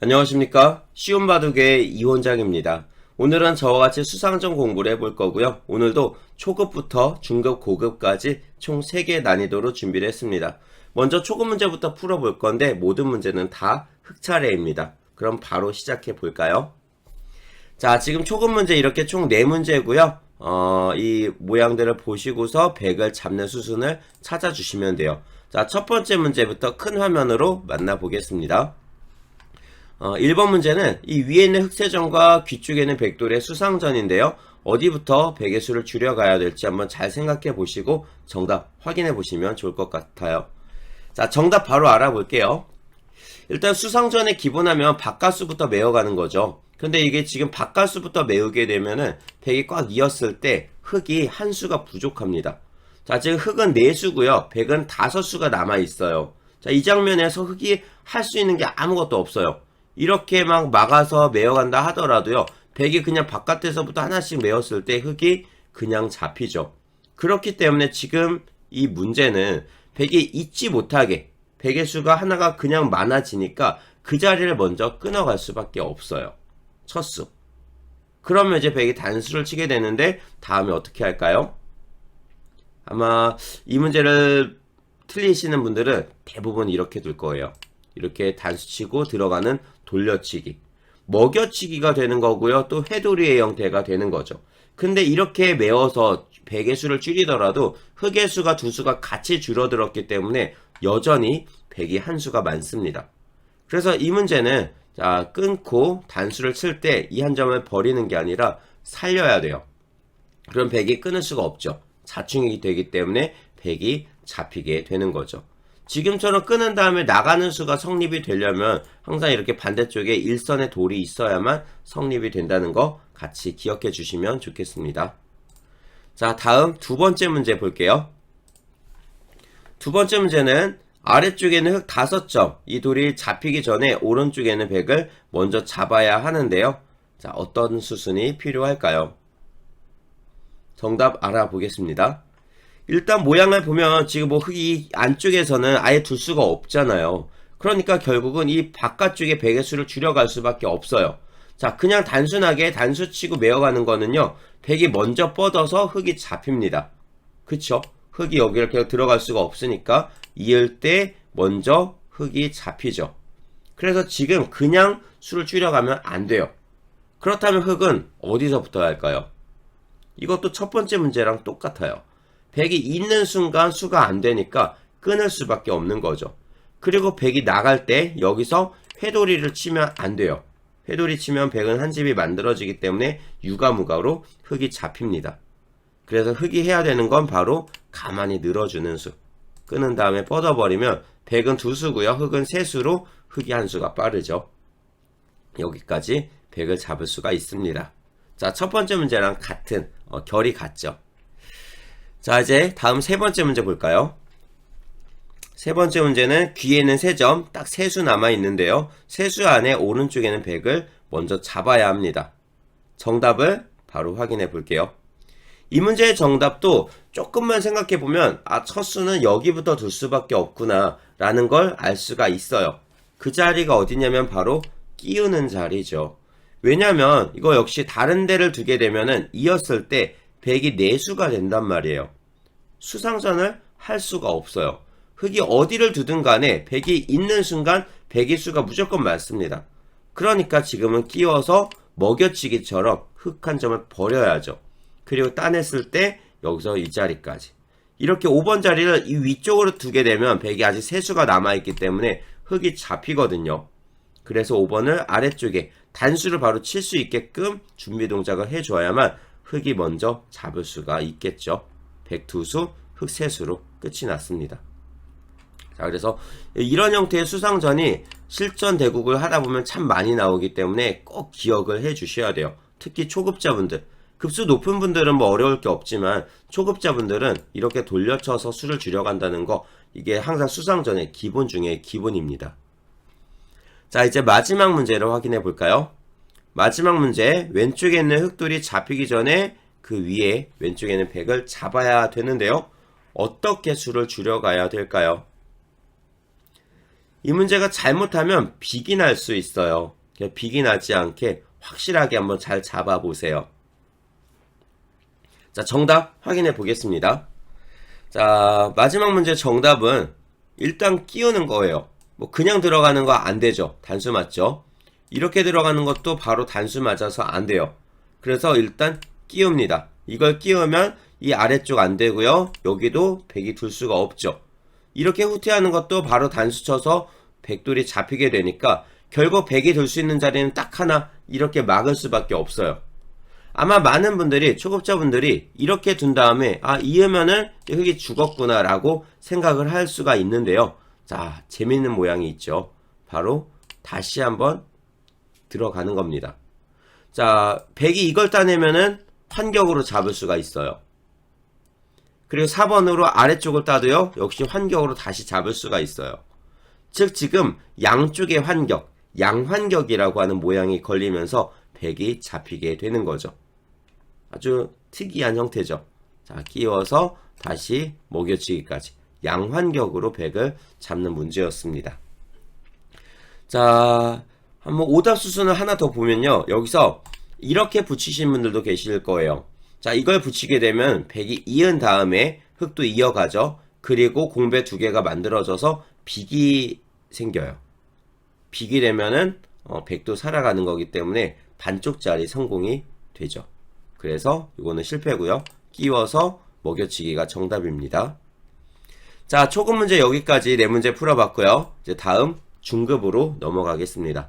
안녕하십니까? 쉬운 바둑의 이원장입니다. 오늘은 저와 같이 수상전 공부를 해볼 거고요. 오늘도 초급부터 중급 고급까지 총 3개 난이도로 준비를 했습니다. 먼저 초급 문제부터 풀어볼 건데 모든 문제는 다 흑차례입니다. 그럼 바로 시작해 볼까요? 자 지금 초급 문제 이렇게 총 4문제고요. 어, 이 모양들을 보시고서 100을 잡는 수순을 찾아주시면 돼요. 자 첫 번째 문제부터 큰 화면으로 만나보겠습니다 어, 1번 문제는 이 위에 있는 흑세전과 뒤쪽에 있는 백돌의 수상전인데요. 어디부터 백의 수를 줄여가야 될지 한번 잘 생각해 보시고 정답 확인해 보시면 좋을 것 같아요. 자, 정답 바로 알아볼게요. 일단 수상전에 기본하면 바깥수부터 메어가는 거죠. 근데 이게 지금 바깥수부터 메우게 되면은 백이 꽉 이었을 때 흑이 한 수가 부족합니다. 자, 지금 흑은 4수고요. 백은 5수가 남아 있어요. 자, 이 장면에서 흑이 할 수 있는 게 아무것도 없어요. 이렇게 막 막아서 메어간다 하더라도요. 백이 그냥 바깥에서부터 하나씩 메었을 때 흑이 그냥 잡히죠. 그렇기 때문에 지금 이 문제는 백이 잊지 못하게 백의 수가 하나가 그냥 많아지니까 그 자리를 먼저 끊어갈 수밖에 없어요. 첫 수. 그러면 이제 백이 단수를 치게 되는데 다음에 어떻게 할까요? 아마 이 문제를 틀리시는 분들은 대부분 이렇게 둘 거예요. 이렇게 단수 치고 들어가는 돌려치기. 먹여치기가 되는 거고요. 또 회돌이의 형태가 되는 거죠. 근데 이렇게 메워서 백의 수를 줄이더라도 흑의 수가 두 수가 같이 줄어들었기 때문에 여전히 백이 한 수가 많습니다. 그래서 이 문제는 자, 끊고 단수를 칠 때 이 한 점을 버리는 게 아니라 살려야 돼요. 그럼 백이 끊을 수가 없죠. 자충이 되기 때문에 백이 잡히게 되는 거죠. 지금처럼 끊은 다음에 나가는 수가 성립이 되려면 항상 이렇게 반대쪽에 일선의 돌이 있어야만 성립이 된다는 거 같이 기억해 주시면 좋겠습니다. 자, 다음 두 번째 문제 볼게요. 두 번째 문제는 아래쪽에는 흙 다섯 점, 이 돌이 잡히기 전에 오른쪽에는 백을 먼저 잡아야 하는데요. 자, 어떤 수순이 필요할까요? 정답 알아보겠습니다. 일단 모양을 보면 지금 뭐 흙이 안쪽에서는 아예 둘 수가 없잖아요. 그러니까 결국은 이 바깥쪽에 백의 수를 줄여갈 수밖에 없어요. 자, 그냥 단순하게 단수 치고 메어가는 거는요. 백이 먼저 뻗어서 흙이 잡힙니다. 그쵸? 흙이 여기 이렇게 들어갈 수가 없으니까 이을 때 먼저 흙이 잡히죠. 그래서 지금 그냥 수를 줄여가면 안 돼요. 그렇다면 흙은 어디서부터 할까요? 이것도 첫 번째 문제랑 똑같아요. 백이 있는 순간 수가 안 되니까 끊을 수밖에 없는 거죠. 그리고 백이 나갈 때 여기서 회돌이를 치면 안 돼요. 회돌이 치면 백은 한 집이 만들어지기 때문에 유가무가로 흙이 잡힙니다. 그래서 흙이 해야 되는 건 바로 가만히 늘어주는 수. 끊은 다음에 뻗어버리면 백은 두 수고요. 흙은 세 수로 흙이 한 수가 빠르죠. 여기까지 백을 잡을 수가 있습니다. 자, 첫 번째 문제랑 같은 어, 결이 같죠. 자, 이제 다음 세 번째 문제 볼까요? 세 번째 문제는 귀에는 세 점, 딱세수 남아 있는데요. 세수 안에 오른쪽에는 100을 먼저 잡아야 합니다. 정답을 바로 확인해 볼게요. 이 문제의 정답도 조금만 생각해 보면, 아, 첫 수는 여기부터 둘 수밖에 없구나, 라는 걸 알 수가 있어요. 그 자리가 어디냐면 바로 끼우는 자리죠. 왜냐면, 이거 역시 다른 데를 두게 되면은 이었을 때 100이 4수가 된단 말이에요. 수상전을 할 수가 없어요. 흙이 어디를 두든 간에 100이 있는 순간 100의 수가 무조건 많습니다. 그러니까 지금은 끼워서 먹여치기처럼 흙 한 점을 버려야죠. 그리고 따냈을 때 여기서 이 자리까지. 이렇게 5번 자리를 이 위쪽으로 두게 되면 100이 아직 세수가 남아있기 때문에 흙이 잡히거든요. 그래서 5번을 아래쪽에 단수를 바로 칠 수 있게끔 준비 동작을 해줘야만 흙이 먼저 잡을 수가 있겠죠. 백두수, 흑세수로 끝이 났습니다. 자, 그래서 이런 형태의 수상전이 실전 대국을 하다 보면 참 많이 나오기 때문에 꼭 기억을 해 주셔야 돼요. 특히 초급자분들. 급수 높은 분들은 뭐 어려울 게 없지만 초급자분들은 이렇게 돌려쳐서 수를 줄여간다는 거 이게 항상 수상전의 기본 중에 기본입니다. 자, 이제 마지막 문제를 확인해 볼까요? 마지막 문제 왼쪽에 있는 흑돌이 잡히기 전에 그 위에 왼쪽에는 백을 잡아야 되는데요. 어떻게 수를 줄여가야 될까요? 이 문제가 잘못하면 비기 날수 있어요. 그러니까 비기 나지 않게 확실하게 한번 잘 잡아보세요. 자, 정답 확인해 보겠습니다. 자, 마지막 문제 정답은 일단 끼우는 거예요. 뭐 그냥 들어가는 거 안 되죠. 단수 맞죠? 이렇게 들어가는 것도 바로 단수 맞아서 안 돼요. 그래서 일단 끼웁니다. 이걸 끼우면 이 아래쪽 안 되고요. 여기도 100이 둘 수가 없죠. 이렇게 후퇴하는 것도 바로 단수 쳐서 백돌이 잡히게 되니까 결국 100이 들수 있는 자리는 딱 하나 이렇게 막을 수밖에 없어요. 아마 많은 분들이 초급자분들이 이렇게 둔 다음에 아 이으면은 흙이 죽었구나 라고 생각을 할 수가 있는데요 자 재밌는 모양이 있죠 바로 다시 한번 들어가는 겁니다 자 100이 이걸 따내면은 환격으로 잡을 수가 있어요 그리고 4번으로 아래쪽을 따도요 역시 환격으로 다시 잡을 수가 있어요 즉 지금 양쪽의 환격 양환격이라고 하는 모양이 걸리면서 100이 잡히게 되는 거죠 아주 특이한 형태죠. 자, 끼워서 다시 먹여치기까지 양환격으로 100을 잡는 문제였습니다. 자, 한번 오답 수순을 하나 더 보면요. 여기서 이렇게 붙이신 분들도 계실 거예요. 자, 이걸 붙이게 되면 100이 이은 다음에 흙도 이어가죠. 그리고 공배 두 개가 만들어져서 빅이 생겨요. 빅이 되면은 어, 100도 살아가는 거기 때문에 반쪽짜리 성공이 되죠. 그래서 이거는 실패고요. 끼워서 먹여치기가 정답입니다. 자, 초급 문제 여기까지 네 문제 풀어봤고요. 이제 다음 중급으로 넘어가겠습니다.